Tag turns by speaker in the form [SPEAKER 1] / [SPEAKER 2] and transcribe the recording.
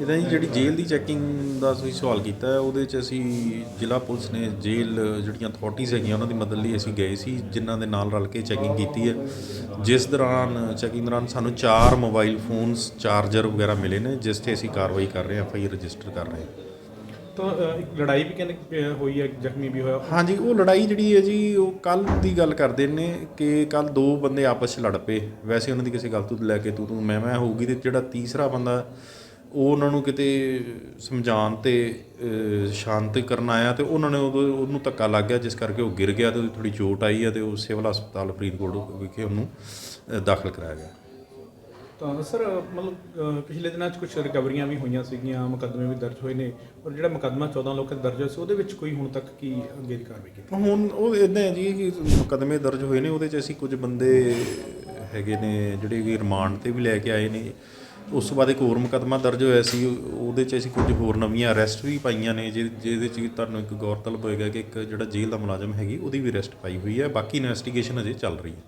[SPEAKER 1] ਇਹਦਾ ਜੀ ਜਿਹੜੀ ਜੇਲ੍ਹ ਦੀ ਚੈਕਿੰਗ ਦਾ ਤੁਸੀਂ ਸਵਾਲ ਕੀਤਾ ਹੈ ਉਹਦੇ 'ਚ ਅਸੀਂ ਜ਼ਿਲ੍ਹਾ ਪੁਲਿਸ ਨੇ ਜੇਲ੍ਹ ਜਿਹੜੀਆਂ ਅਥਾਰਟੀਜ਼ ਹੈਗੀਆਂ ਉਹਨਾਂ ਦੀ ਮਦਦ ਲਈ ਅਸੀਂ ਗਏ ਸੀ ਜਿਨ੍ਹਾਂ ਦੇ ਨਾਲ ਰਲ ਕੇ ਚੈਕਿੰਗ ਕੀਤੀ ਹੈ। ਜਿਸ ਦੌਰਾਨ ਚੈਕਿੰਗ ਦੌਰਾਨ ਸਾਨੂੰ ਚਾਰ ਮੋਬਾਈਲ ਫੋਨਸ ਚਾਰਜਰ ਵਗੈਰਾ ਮਿਲੇ ਨੇ ਜਿਸ ਤੇ ਅਸੀਂ ਕਾਰਵਾਈ ਕਰ ਰਹੇ ਹਾਂ ਐਫ ਆਈ ਰਜਿਸਟਰ ਕਰ ਰਹੇ ਹਾਂ।
[SPEAKER 2] ਤਾਂ ਅ, ਇੱਕ ਲੜਾਈ ਵੀ ਕਹਿੰਦੇ ਅ, ਹੋਈ ਹੈ ਜ਼ਖਮੀ ਵੀ ਹੋਇਆ।
[SPEAKER 1] ਹਾਂਜੀ ਉਹ ਲੜਾਈ ਜਿਹੜੀ ਹੈ ਜੀ ਉਹ ਕੱਲ ਦੀ ਗੱਲ ਕਰਦੇ ਨੇ ਕਿ ਕੱਲ ਦੋ ਬੰਦੇ ਆਪਸ 'ਚ ਲੜ ਪਏ। ਵੈਸੇ ਉਹਨਾਂ ਦੀ ਕਿਸੇ ਗੱਲ ਤੋਂ ਲੈ ਕੇ ਤੂੰ ਤੂੰ ਮੈਂ ਮੈਂ ਹੋਊਗੀ ਤੇ ਜਿਹੜਾ ਤੀਸਰਾ ਬੰਦਾ ਉਹ ਉਹਨਾਂ ਨੂੰ ਕਿਤੇ ਸਮਝਾਉਣ ਤੇ ਸ਼ਾਂਤ ਕਰਨ ਆਇਆ ਤੇ ਉਹਨਾਂ ਨੇ ਉਦੋਂ ਉਹਨੂੰ ਧੱਕਾ ਲੱਗ ਗਿਆ ਜਿਸ ਕਰਕੇ ਉਹ ਗਿਰ ਗਿਆ ਤੇ ਉਹਦੀ ਥੋੜੀ ਚੋਟ ਆਈ ਹੈ ਤੇ ਉਹ ਸਿਵਲ ਹਸਪਤਾਲ ਫਰੀਦਕੋਟ ਵਿਖੇ ਉਹਨੂੰ ਦਾਖਲ ਕਰਾਇਆ ਗਿਆ।
[SPEAKER 2] ਤਾਂ ਸਰ ਮਤਲਬ ਪਿਛਲੇ ਦਿਨਾਂ 'ਚ ਕੁਝ ਰਿਕਵਰੀਆਂ ਵੀ ਹੋਈਆਂ ਸੀਗੀਆਂ ਮੁਕੱਦਮੇ ਵੀ ਦਰਜ ਹੋਏ ਨੇ ਔਰ ਜਿਹੜਾ ਮੁਕੱਦਮਾ 14 ਲੋਕਾਂ ਦਾ ਦਰਜ ਹੋਇਆ ਸੀ ਉਹਦੇ ਵਿੱਚ ਕੋਈ ਹੁਣ ਤੱਕ ਕੀ ਅੱਗੇ ਦੀ ਕਾਰਵਾਈ ਕੀਤੀ?
[SPEAKER 1] ਹੁਣ ਉਹ ਇਦਾਂ ਹੈ ਜੀ ਕਿ ਮੁਕੱਦਮੇ ਦਰਜ ਹੋਏ ਨੇ ਉਹਦੇ 'ਚ ਅਸੀਂ ਕੁਝ ਬੰਦੇ ਹੈਗੇ ਨੇ ਜਿਹੜੇ ਕਿ ਰਿਮਾਂਡ ਤੇ ਵੀ ਲੈ ਕੇ ਆਏ ਨੇ। ਉਸ ਤੋਂ ਬਾਅਦ ਇੱਕ ਹੋਰ ਮੁਕੱਦਮਾ ਦਰਜ ਹੋਇਆ ਸੀ, ਉਹਦੇ 'ਚ ਅਸੀਂ ਕੁਝ ਹੋਰ ਨਵੀਆਂ ਅਰੈਸਟ ਵੀ ਪਾਈਆਂ ਨੇ ਜਿਹ- ਜਿਹਦੇ 'ਚ ਤੁਹਾਨੂੰ ਇੱਕ ਗੌਰਤਲਬ ਹੋਏਗਾ ਕਿ ਇੱਕ ਜਿਹੜਾ ਜੇਲ੍ਹ ਦਾ ਮੁਲਾਜ਼ਮ ਹੈਗੀ, ਉਹਦੀ ਵੀ ਅਰੈਸਟ ਪਾਈ ਹੋਈ ਹੈ, ਬਾਕੀ ਇਨਵੈਸਟੀਗੇਸ਼ਨ ਅਜੇ ਚੱਲ ਰਹੀ ਹੈ।